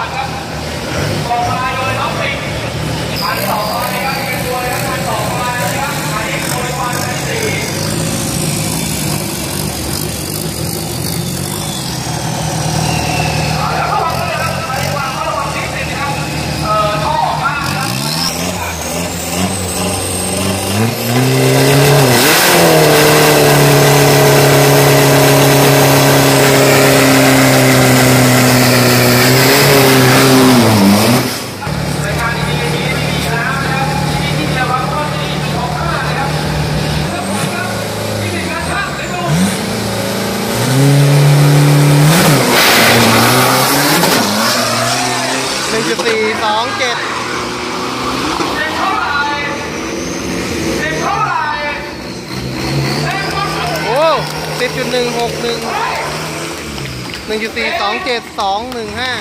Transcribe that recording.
Thank you. นึ่งจุดสี่สองเจ็ดโอ้สิบจุดหนึ่งหกหนึ่งหนึ่งจุดสี่สองเจ็ดสองหนึ่งห้า